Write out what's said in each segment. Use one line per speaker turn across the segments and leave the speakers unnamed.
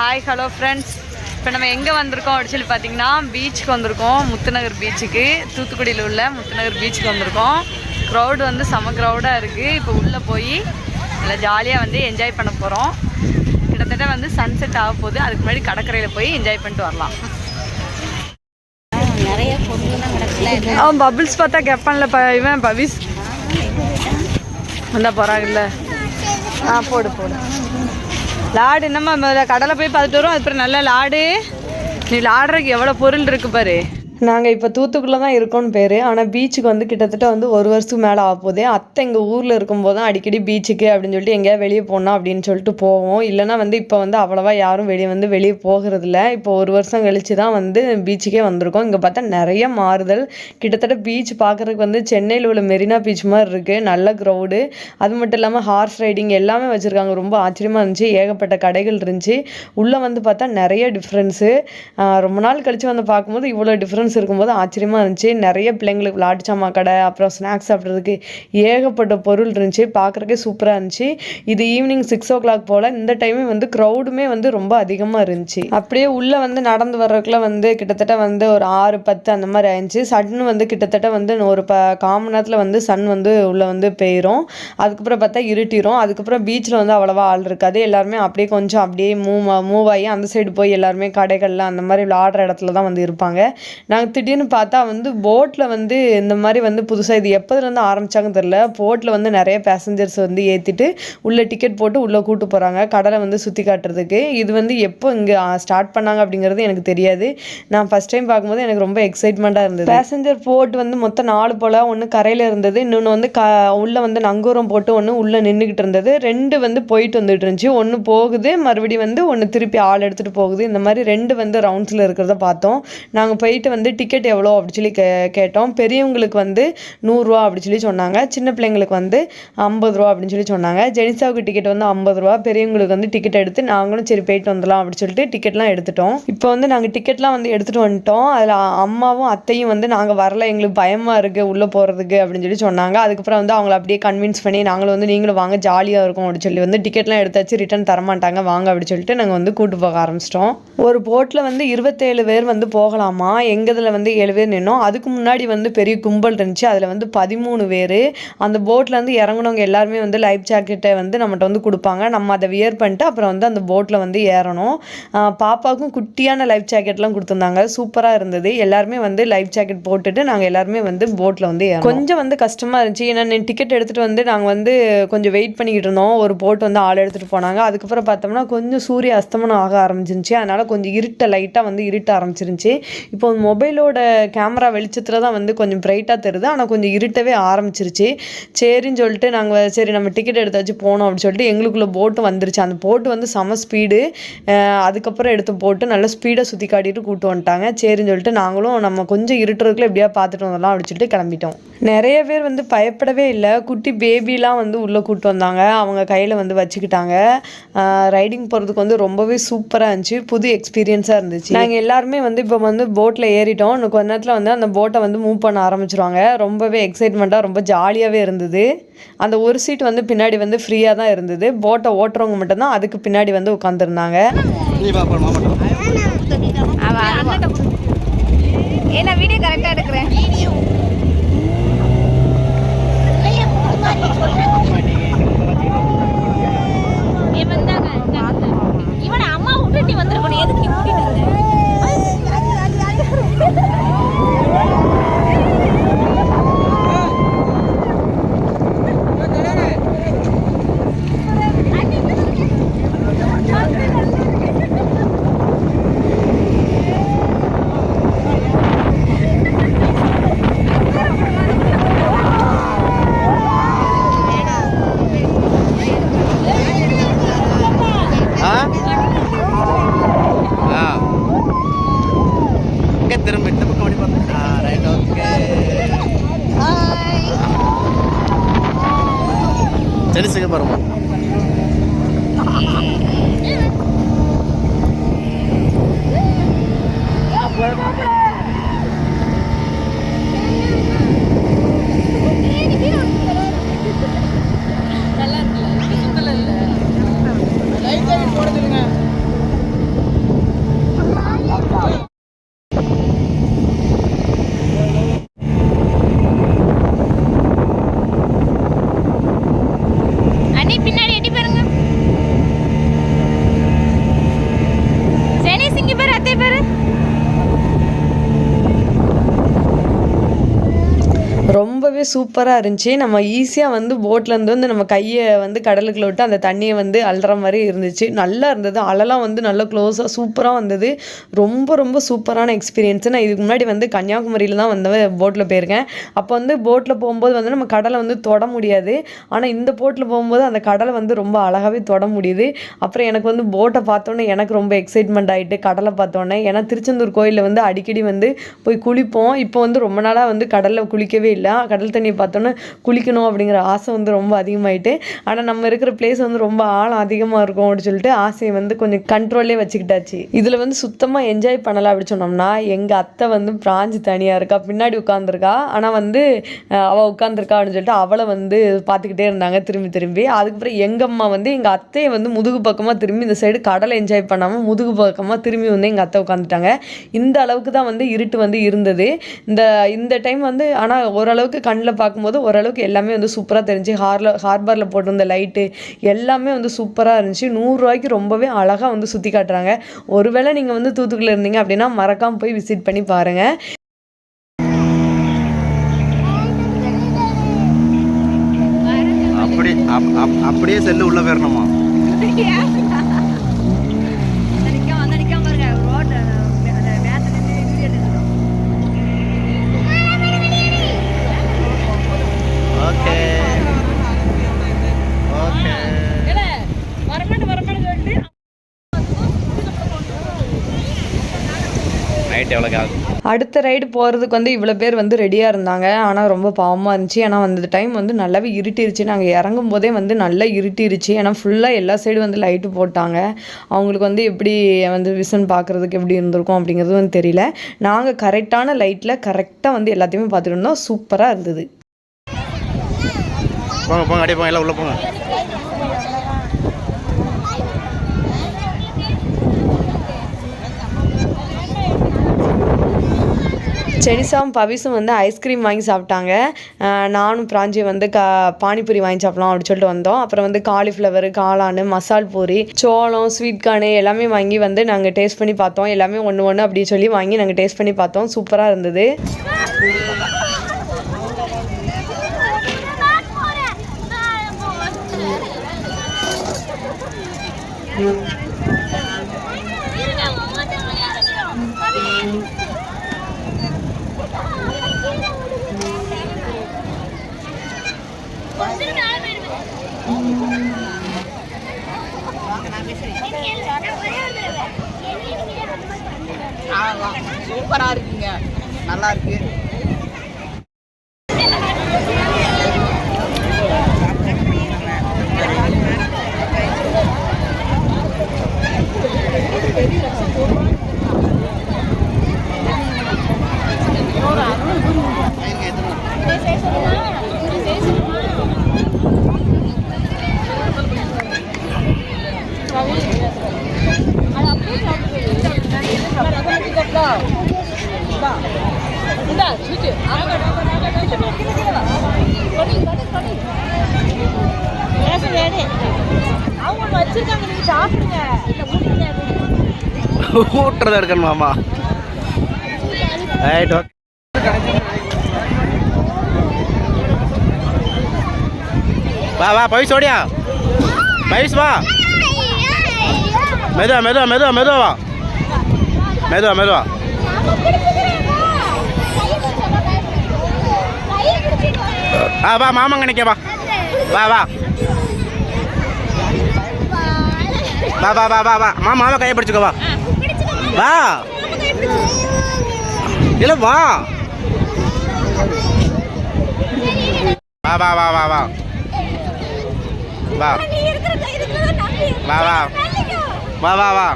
Hi hello friends இப்போ நம்ம எங்கே வந்திருக்கோம் அப்படின்னு சொல்லி பார்த்தீங்கன்னா பீச்சுக்கு வந்திருக்கோம். முத்துநகர் பீச்சுக்கு தூத்துக்குடியில் உள்ள முத்துநகர் பீச்சுக்கு வந்திருக்கோம். க்ரௌடு வந்து செம க்ரௌடாக இருக்குது இப்போ உள்ளே போய் நல்லா ஜாலியாக வந்து என்ஜாய் பண்ண போகிறோம் கிட்டத்தட்ட வந்து சன்செட் ஆக போகுது. அதுக்கு முன்னாடி கடற்கரையில் போய் என்ஜாய் பண்ணிட்டு வரலாம்.
நிறைய பொருள்லாம் கிடக்குல
அவன் பபிள்ஸ் பார்த்தா கேட்பான்ல இவன் பவிஸ். வந்தா போகிறாங்கல்ல ஆ போடு போடு. லாடு என்னம்மா முதல்ல கடலை போய் பார்த்துட்டு வரும். அதுக்கப்புறம் நல்ல லாடு. நீ லாடுறதுக்கு எவ்வளோ பொருள் இருக்கு பாரு. நாங்கள் இப்போ தூத்துக்குள்ளே தான் இருக்கோம்னு பேர். ஆனால் பீச்சுக்கு வந்து கிட்டத்தட்ட வந்து ஒரு வருஷத்துக்கு மேலே ஆக அத்தை எங்கள் ஊரில் இருக்கும்போது தான் அடிக்கடி பீச்சுக்கு அப்படின்னு சொல்லிட்டு எங்கேயாவது வெளியே போகணும் அப்படின்னு சொல்லிட்டு போவோம். இல்லைனா வந்து இப்போ வந்து அவ்வளோவா யாரும் வெளியே வந்து வெளியே போகிறதில்ல. இப்போ ஒரு வருஷம் கழிச்சு தான் வந்து பீச்சுக்கே வந்திருக்கோம். இங்கே பார்த்தா நிறைய மாறுதல். கிட்டத்தட்ட பீச் பார்க்குறதுக்கு வந்து சென்னையில் உள்ள மெரினா பீச் மாதிரி இருக்குது நல்ல க்ரௌடு அது மட்டும் இல்லாமல் ஹார்ஸ் ரைடிங் எல்லாமே வச்சுருக்காங்க. ரொம்ப ஆச்சரியமாக இருந்துச்சு. ஏகப்பட்ட கடைகள் இருந்துச்சு. உள்ளே வந்து பார்த்தா நிறைய டிஃப்ரென்ஸு ரொம்ப நாள் கழித்து வந்து பார்க்கும்போது இவ்வளோ டிஃப்ரென்ஸ் இருக்கும்போது ஆச்சரியமாக இருந்துச்சு. நிறைய பிள்ளைங்களுக்கு விளாட்டு சாமா கடை அப்புறம் ஸ்நாக்ஸ் சாப்பிட்றதுக்கு ஏகப்பட்ட பொருள் இருந்துச்சு. பார்க்குறக்கே சூப்பராக இருந்துச்சு. இது ஈவினிங் சிக்ஸ் ஓ கிளாக் போல் இந்த டைமே வந்து க்ரௌடுமே வந்து ரொம்ப அதிகமாக இருந்துச்சு. அப்படியே உள்ளே வந்து நடந்து வர்றதுக்குள்ள வந்து கிட்டத்தட்ட வந்து ஒரு ஆறு பத்து அந்த மாதிரி ஆயிடுச்சு. சன்னு வந்து கிட்டத்தட்ட வந்து ஒரு ப காமன் நேரத்தில் வந்து சன் வந்து உள்ளே வந்து பெய்யும் அதுக்கப்புறம் பார்த்தா இருட்டிரும். அதுக்கப்புறம் பீச்சில் வந்து அவ்வளோவா ஆள் இருக்காது. எல்லாருமே அப்படியே கொஞ்சம் அப்படியே மூவ் மூவ் ஆகி அந்த சைடு போய் எல்லாருமே கடைகளில் அந்த மாதிரி விளாடுற இடத்துல தான் வந்து இருப்பாங்க. நாங்கள் திடீர்னு பார்த்தா வந்து போட்டில் வந்து இந்த மாதிரி வந்து புதுசாக இது எப்போதுலேருந்து ஆரம்பிச்சாங்கன்னு தெரில போட்டில் வந்து நிறைய பேசஞ்சர்ஸ் வந்து ஏற்றிட்டு உள்ளே டிக்கெட் போட்டு உள்ளே கூட்டு போகிறாங்க கடலை வந்து சுற்றி காட்டுறதுக்கு. இது வந்து எப்போ இங்கே ஸ்டார்ட் பண்ணாங்க அப்படிங்கிறது எனக்கு தெரியாது. நான் ஃபஸ்ட் டைம் பார்க்கும்போது எனக்கு ரொம்ப எக்ஸைட்மெண்ட்டாக இருந்தது. பேசஞ்சர் போட் வந்து மொத்தம் நாலு போல் ஒன்று கரையில் இருந்தது இன்னொன்று வந்து க உள்ளே வந்து நங்கூரம் போட்டு ஒன்று உள்ளே நின்றுக்கிட்டு இருந்தது. ரெண்டு வந்து போயிட்டு வந்துட்டு இருந்துச்சு. ஒன்று போகுது மறுபடியும் வந்து ஒன்று திருப்பி ஆள் எடுத்துகிட்டு போகுது. இந்த மாதிரி ரெண்டு வந்து ரவுண்ட்ஸில் இருக்கிறத பார்த்தோம். நாங்கள் போயிட்டு வந்து வந்து டிக்கெட் எவ்வளோ அப்படின்னு சொல்லி கே கேட்டோம். பெரியவங்களுக்கு வந்து நூறுரூவா அப்படின்னு சொல்லி சொன்னாங்க. சின்ன பிள்ளைங்களுக்கு வந்து ஐம்பது ரூபா அப்படின்னு சொல்லி சொன்னாங்க. ஜெனிசாவுக்கு டிக்கெட் வந்து ஐம்பது ரூபா. பெரியவங்களுக்கு வந்து டிக்கெட் எடுத்து நாங்களும் சரி போயிட்டு வந்துடலாம் அப்படின்னு சொல்லிட்டு டிக்கெட்லாம் எடுத்துட்டோம். இப்போ வந்து நாங்கள் டிக்கெட்லாம் வந்து எடுத்துகிட்டு வந்துட்டோம். அதில் அம்மாவும் அத்தையும் வந்து நாங்கள் வரல. எங்களுக்கு பயமாக இருக்குது உள்ளே போகிறதுக்கு அப்படின்னு சொல்லி சொன்னாங்க. அதுக்கப்புறம் வந்து அவங்கள அப்படியே கன்வின்ஸ் பண்ணி நாங்களும் வந்து நீங்களும் வாங்க. ஜாலியாக இருக்கும் அப்படின்னு சொல்லி வந்து டிக்கெட்லாம் எடுத்தாச்சு. ரிட்டர்ன் தரமாட்டாங்க. வாங்க அப்படின்னு சொல்லிட்டு நாங்கள் வந்து கூட்டு போக ஆரம்பிச்சிட்டோம். ஒரு போட்டில் வந்து இருபத்தேழு பேர் வந்து போகலாமா? எங்கதில் வந்து ஏழு பேர் நின்னோம். அதுக்கு முன்னாடி வந்து பெரிய கும்பல் இருந்துச்சு. அதில் வந்து பதிமூணு பேர். அந்த போட்டில் வந்து இறங்குனவங்க எல்லாருமே வந்து லைஃப் ஜாக்கெட்டை வந்து நம்மகிட்ட வந்து கொடுப்பாங்க. நம்ம அதை வியர் பண்ணிட்டு அப்புறம் வந்து அந்த போட்டில் வந்து ஏறணும். பாப்பாவுக்கும் குட்டியான லைஃப் ஜாக்கெட்லாம் கொடுத்துருந்தாங்க. சூப்பராக இருந்தது. எல்லாருமே வந்து லைஃப் ஜாக்கெட் போட்டுட்டு நாங்கள் எல்லாருமே வந்து போட்டில் வந்து கொஞ்சம் வந்து கஷ்டமாக இருந்துச்சு. ஏன்னா டிக்கெட் எடுத்துகிட்டு வந்து நாங்கள் வந்து கொஞ்சம் வெயிட் பண்ணிக்கிட்டு இருந்தோம். ஒரு போட் வந்து ஆள் எடுத்துகிட்டு போனாங்க. அதுக்கப்புறம் பார்த்தோம்னா கொஞ்சம் சூரிய அஸ்தமனம் ஆக ஆரம்பிச்சிருந்துச்சு. அதனால் கொஞ்சம் இருட்ட லைட்டாக வந்து இருட்ட ஆரம்பிச்சிருந்துச்சு. இப்போ மொபைல் மொபைலோட கேமரா வெளிச்சத்தில் தான் வந்து கொஞ்சம் பிரைட்டாக தெரியுது. ஆனால் கொஞ்சம் இருட்டவே ஆரம்பிச்சிருச்சு. சரின்னு சொல்லிட்டு நாங்கள் சரி நம்ம டிக்கெட் எடுத்தாச்சு போனோம் அப்படின்னு சொல்லிட்டு எங்களுக்குள்ளே போட்டு வந்துருச்சு. அந்த போட்டு வந்து செம ஸ்பீடு அதுக்கப்புறம் எடுத்து போட்டு நல்லா ஸ்பீடாக சுற்றி காட்டிட்டு கூட்டு வந்துட்டாங்க. சரின்னு சொல்லிட்டு நாங்களும் நம்ம கொஞ்சம் இருட்டுறதுக்குள்ள எப்படியா பார்த்துட்டு வந்துடலாம் அப்படின்னு சொல்லிட்டு கிளம்பிட்டோம். நிறைய பேர் வந்து பயப்படவே இல்லை. குட்டி பேபிலாம் வந்து உள்ளே கூட்டு வந்தாங்க. அவங்க கையில் வந்து வச்சுக்கிட்டாங்க. ரைடிங் போகிறதுக்கு வந்து ரொம்பவே சூப்பராக இருந்துச்சு. புது எக்ஸ்பீரியன்ஸாக இருந்துச்சு. நாங்கள் எல்லாருமே வந்து இப்போ வந்து போட்டில் ஏறி ஏறிட்டோம் இன்னும் கொஞ்ச நேரத்தில் வந்து அந்த போட்டை வந்து மூவ் பண்ண ஆரம்பிச்சிருவாங்க. ரொம்பவே எக்ஸைட்மெண்ட்டாக ரொம்ப ஜாலியாகவே இருந்தது. அந்த ஒரு சீட் வந்து பின்னாடி வந்து ஃப்ரீயாக தான் இருந்தது. போட்டை ஓட்டுறவங்க மட்டும்தான் அதுக்கு பின்னாடி வந்து உட்காந்துருந்தாங்க
ஏன்னா வீடியோ கரெக்டாக எடுக்கிறேன் இவனை அம்மா விட்டுட்டு வந்திருக்கணும் எதுக்கு நீ கூட்டிட்டு வந்த
ஆ ஆ இங்கே திரும்ப இந்த பக்கம் அப்படி பார்த்து ஆ ரைட் ஓகே ஜெனிஸுக்கு பாருமா
நல்லா இருக்குல்ல
ரொம்பவே சூப்பராக இருந்துச்சு. நம்ம ஈஸியாக வந்து போட்லேருந்து வந்து நம்ம கையை வந்து கடலுக்குள்ள விட்டு அந்த தண்ணியை வந்து அல்ற மாதிரி இருந்துச்சு. நல்லா இருந்தது. அலைலாம் வந்து நல்லா க்ளோஸாக சூப்பராக வந்தது. ரொம்ப ரொம்ப சூப்பரான எக்ஸ்பீரியன்ஸு நான் இதுக்கு முன்னாடி வந்து கன்னியாகுமரியில் தான் வந்து போட்டில் போயிருக்கேன். அப்போ வந்து போட்டில் போகும்போது வந்து நம்ம கடலை வந்து தொட முடியாது. ஆனால் இந்த போட்டில் போகும்போது அந்த கடலை வந்து ரொம்ப அழகாகவே தொட முடியுது. அப்புறம் எனக்கு வந்து போட்டை பார்த்தோன்னே எனக்கு ரொம்ப எக்ஸைட்மெண்ட் ஆகிட்டு கடலை பார்த்தோன்னே. ஏன்னா திருச்செந்தூர் கோயிலில் வந்து அடிக்கடி வந்து போய் குளிப்போம். இப்போ வந்து ரொம்ப நாளாக வந்து கடலில் குளிக்கவே இல்லை. கடல் தண்ணியை பார்த்தோன்னே குளிக்கணும் அப்படிங்கிற ஆசை வந்து ரொம்ப அதிகமாயிட்டு ஆனால் நம்ம இருக்கிற பிளேஸ் வந்து ரொம்ப ஆழம் அதிகமாக இருக்கும் அப்படின்னு சொல்லிட்டு ஆசையை வந்து கொஞ்சம் கண்ட்ரோல்லே வச்சுக்கிட்டாச்சு. இதில் வந்து சுத்தமாக என்ஜாய் பண்ணலாம் அப்படின்னு சொன்னோம்னா எங்கள் அத்தை வந்து பிராஞ்சு தனியாக இருக்கா பின்னாடி உட்காந்துருக்கா ஆனால் வந்து அவள் உட்காந்துருக்கா அப்படின்னு சொல்லிட்டு அவளை வந்து பார்த்துக்கிட்டே இருந்தாங்க திரும்பி திரும்பி. அதுக்கப்புறம் எங்கள் அம்மா வந்து எங்கள் அத்தையை வந்து முதுகு பக்கமாக திரும்பி இந்த சைடு கடலை என்ஜாய் பண்ணாமல் முதுகு பக்கமாக திரும்பி வந்து எங்கள் அத்தை உட்காந்துட்டாங்க இந்த அளவுக்கு தான் வந்து இருட்டு வந்து இருந்தது. இந்த இந்த டைம் வந்து ஆனால் ஓரளவுக்கு கண்ணில் பார்க்கும்போது ஓரளவுக்கு எல்லாமே வந்து சூப்பராக தெரிஞ்சு ஹாரில் ஹார்பரில் போட்டிருந்த லைட்டு எல்லாமே வந்து சூப்பராக இருந்துச்சு. நூறுரூவாய்க்கு ரொம்பவே அழகாக வந்து சுற்றி காட்டுறாங்க. ஒருவேளை நீங்கள் வந்து தூத்துக்குடியில் இருந்தீங்க அப்படின்னா மறக்காமல் போய் விசிட் பண்ணி பாருங்கள்
அப்படி அப்- அப்- அப்படியே செல்லு உள்ள போயிடணுமா நைட் எவ்வளோ ஆகுது?
அடுத்த ரைடு போகிறதுக்கு வந்து இவ்வளோ பேர் வந்து ரெடியாக இருந்தாங்க. ஆனால் ரொம்ப பாவமாக இருந்துச்சு. ஏன்னா அந்த டைம் வந்து நல்லாவே இருட்டிருச்சு. நாங்கள் இறங்கும் போதே வந்து நல்லா இருட்டிருச்சு. ஏன்னா ஃபுல்லாக எல்லா சைடும் வந்து லைட்டு போட்டாங்க. அவங்களுக்கு வந்து எப்படி வந்து விசன் பார்க்குறதுக்கு எப்படி இருந்திருக்கும் அப்படிங்கிறது வந்து தெரியல. நாங்கள் கரெக்டான லைட்டில் கரெக்டாக வந்து எல்லாத்தையுமே பார்த்துட்டு இருந்தோம். சூப்பராக இருந்தது.
போங்க போங்க போங்க எல்லாம் உள்ள போங்க.
செனிசாவும் பவிஸும் வந்து ஐஸ்கிரீம் வாங்கி சாப்பிட்டாங்க. நானும் பிராஞ்சி வந்து க பானிபூரி வாங்கி சாப்பிடலாம் அப்படின்னு சொல்லிட்டு வந்தோம். அப்புறம் வந்து காலிஃப்ளவர் காளான் மசால் பூரி சோளம் ஸ்வீட் கார்னு எல்லாமே வாங்கி வந்து நாங்கள் டேஸ்ட் பண்ணி பார்த்தோம். எல்லாமே ஒன்று ஒன்று அப்படின்னு சொல்லி வாங்கி நாங்கள் டேஸ்ட் பண்ணி பார்த்தோம். சூப்பராக இருந்தது.
சூப்பராக இருக்குங்க. நல்லா
இருக்குது
ஊட்டுறதா இருக்கணும் மாமா. ரைட் ஓகே வா வா பவிஸ் ஓடியா? பவிஸ் வா. மெதுவா மெதுவா மெதுவா மெதுவா வா. மெதுவா மெதுவா. ஆ வா மாமாங்க வா. வா வா. வா வா வா வா வா. மா கையை பிடிச்சிக்கோ வா. வா. இல்ல வா. வா வா வா வா வா. வா. வா வா. வா வா வா.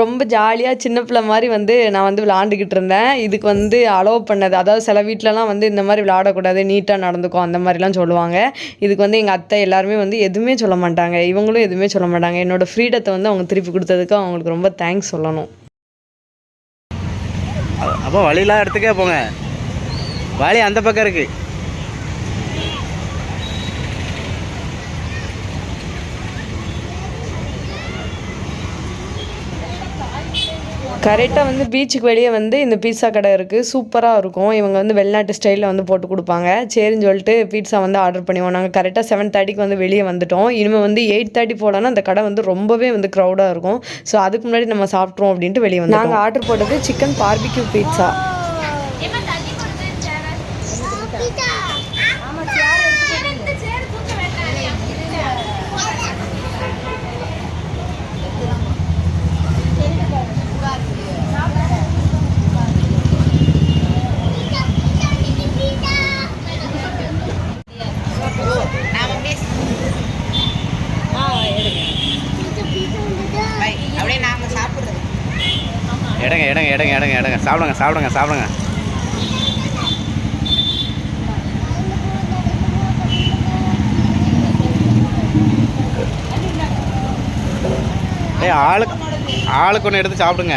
ரொம்ப ஜாலியாக சின்ன பிள்ளை மாதிரி வந்து நான் வந்து விளாண்டுக்கிட்டு இருந்தேன். இதுக்கு வந்து அலோவ் பண்ணது. அதாவது சில வீட்டிலலாம் வந்து இந்த மாதிரி விளாடக்கூடாது நீட்டாக நடந்துக்கும் அந்த மாதிரிலாம் சொல்லுவாங்க. இதுக்கு வந்து எங்கள் அத்தை எல்லாருமே வந்து எதுவுமே சொல்ல மாட்டாங்க. இவங்களும் எதுவுமே சொல்ல மாட்டாங்க. என்னோடய ஃப்ரீடத்தை வந்து அவங்க திருப்பி கொடுத்ததுக்கு அவங்களுக்கு ரொம்ப தேங்க்ஸ் சொல்லணும்.
அப்போ வழியெலாம் எடுத்துக்கே போங்க. வழி அந்த பக்கம் இருக்குது
கரெக்டாக வந்து பீச்சுக்கு வெளியே வந்து இந்த பீட்சா கடை இருக்குது சூப்பராக இருக்கும். இவங்க வந்து வெளிநாட்டு ஸ்டைலில் வந்து போட்டு கொடுப்பாங்க. சரின்னு சொல்லிட்டு பீட்சா வந்து ஆர்டர் பண்ணுவோம் நாங்கள் கரெக்டாக செவன் தேர்ட்டிக்கு வந்து வெளியே வந்துட்டோம். இனிமேல் வந்து எயிட் தேர்ட்டி போலன்னா அந்த கடை வந்து ரொம்பவே வந்து க்ரௌடாக இருக்கும். ஸோ அதுக்கு முன்னாடி நம்ம சாப்பிட்ருவோம் அப்படின்ட்டு வெளியே வந்து நாங்கள் ஆர்டர் போட்டது சிக்கன் பார்பிக்யூ பீட்சா
இடங்க சாப்பிடுங்க சாப்பிடுங்க சாப்பிடுங்க. ஏ ஆளுக்கு ஆளுக்கு ஒன்று எடுத்து சாப்பிடுங்க.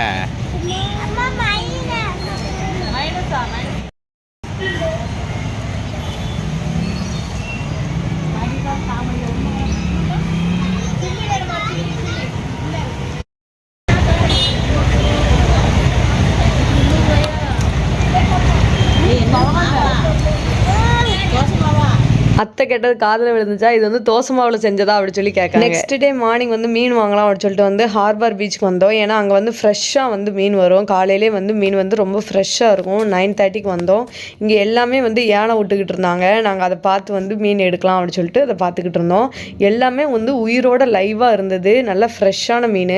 அத்தை கேட்டது காதில் விழுந்துச்சா? இது வந்து தோசை மாவில் செஞ்சதா அப்படி சொல்லி கேட்க நெக்ஸ்ட் டே மார்னிங் வந்து மீன் வாங்கலாம் அப்படின்னு சொல்லிட்டு வந்து ஹார்பர் பீச்சுக்கு வந்தோம். ஏன்னா அங்கே வந்து ஃப்ரெஷ்ஷாக வந்து மீன் வரும். காலையிலே வந்து மீன் வந்து ரொம்ப ஃப்ரெஷ்ஷாக இருக்கும். நைன் தேர்ட்டிக்கு வந்தோம். இங்கே எல்லாமே வந்து யானை விட்டுக்கிட்டு இருந்தாங்க. நாங்கள் அதை பார்த்து வந்து மீன் எடுக்கலாம் அப்படின்னு சொல்லிட்டு அதை பார்த்துக்கிட்டு இருந்தோம். எல்லாமே வந்து உயிரோட லைவாக இருந்தது. நல்ல ஃப்ரெஷ்ஷான மீன்.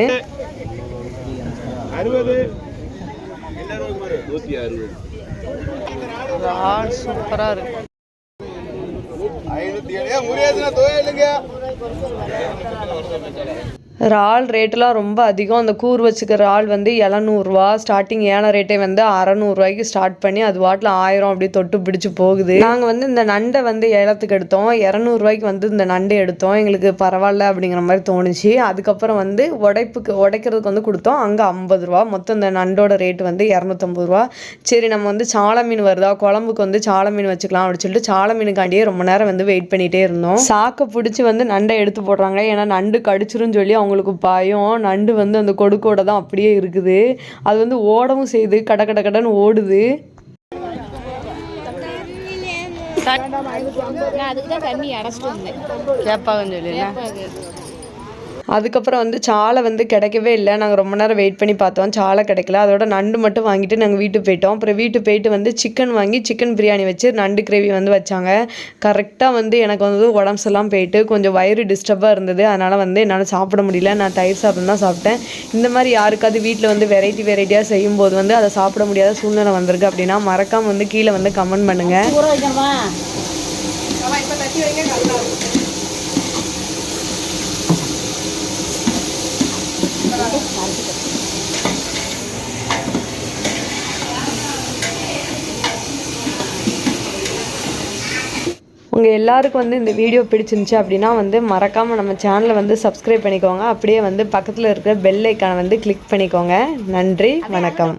சூப்பராக இருக்கு. ಐದು ಮುರಿಯೋದನ್ನ ತೋಯಲ್ಲಿಗೆ இறால் ரேட்டெலாம் ரொம்ப அதிகம். அந்த கூறு வச்சுக்கிற இறால் வந்து இளநூறுவா ஸ்டார்டிங் ஏன ரேட்டே வந்து அறநூறுவாய்க்கு ஸ்டார்ட் பண்ணி அது வாட்டில் ஆயிரம் அப்படி தொட்டு பிடிச்சி போகுது. நாங்கள் வந்து இந்த நண்டை வந்து ஏலத்துக்கு எடுத்தோம். இரநூறுவாய்க்கு வந்து இந்த நண்டை எடுத்தோம். எங்களுக்கு பரவாயில்ல அப்படிங்கிற மாதிரி தோணுச்சு. அதுக்கப்புறம் வந்து உடைப்புக்கு உடைக்கிறதுக்கு வந்து கொடுத்தோம். அங்கே ஐம்பது ரூபா மொத்தம் இந்த நண்டோட ரேட் வந்து இரநூத்தம்பது ரூபா சரி நம்ம வந்து சால மீன் வருதா? குழம்புக்கு வந்து சால மீன் வச்சுக்கலாம் அப்படின்னு சொல்லிட்டு சால மீனுக்காண்டியே ரொம்ப நேரம் வந்து வெயிட் பண்ணிகிட்டே இருந்தோம். சாக்கை பிடிச்சி வந்து நண்டை எடுத்து போடுறாங்க. ஏன்னா நண்டு கடிச்சிருன்னு சொல்லி அவங்களுக்கு பயம். நண்டு வந்து அந்த கொடுக்கோட தான் அப்படியே இருக்குது. அது வந்து ஓடவும் செய்யுது. கட கட கடன்னு ஓடுது.
நான் அதுக்கு தான் தண்ணி அடைச்சிட்டு வந்தேன்.
கேட்பாங்கன்னு சொல்லி அதுக்கப்புறம் வந்து சாலை வந்து கிடைக்கவே இல்லை. நாங்கள் ரொம்ப நேரம் வெயிட் பண்ணி பார்த்தோம். சாலை கிடைக்கல. அதோட நண்டு மட்டும் வாங்கிட்டு நாங்கள் வீட்டுக்கு போயிட்டோம். அப்புறம் வீட்டுக்கு போயிட்டு வந்து சிக்கன் வாங்கி சிக்கன் பிரியாணி வச்சு நண்டு கிரேவி வந்து வச்சாங்க. கரெக்டாக வந்து எனக்கு வந்து உடம்பு சரியில்லாம போயிட்டு கொஞ்சம் வயிறு டிஸ்டர்பாக இருந்தது. அதனால் வந்து என்னால் சாப்பிட முடியல. நான் தயிர் சாதம் தான் சாப்பிட்டேன். இந்த மாதிரி யாருக்காவது வீட்டில் வந்து வெரைட்டி வெரைட்டியாக செய்யும்போது வந்து அதை சாப்பிட முடியாத சூழ்நிலை வந்திருக்கு அப்படின்னா மறக்காமல் வந்து கீழே வந்து கமெண்ட் பண்ணுங்கள்
ஆமா இப்ப
உங்கள் எல்லாருக்கும் வந்து இந்த வீடியோ பிடிச்சிருந்துச்சு அப்படின்னா வந்து மறக்காமல் நம்ம சேனலை வந்து சப்ஸ்கிரைப் பண்ணிக்கோங்க. அப்படியே வந்து பக்கத்தில் இருக்கிற பெல் ஐக்கானை வந்து கிளிக் பண்ணிக்கோங்க. நன்றி வணக்கம்.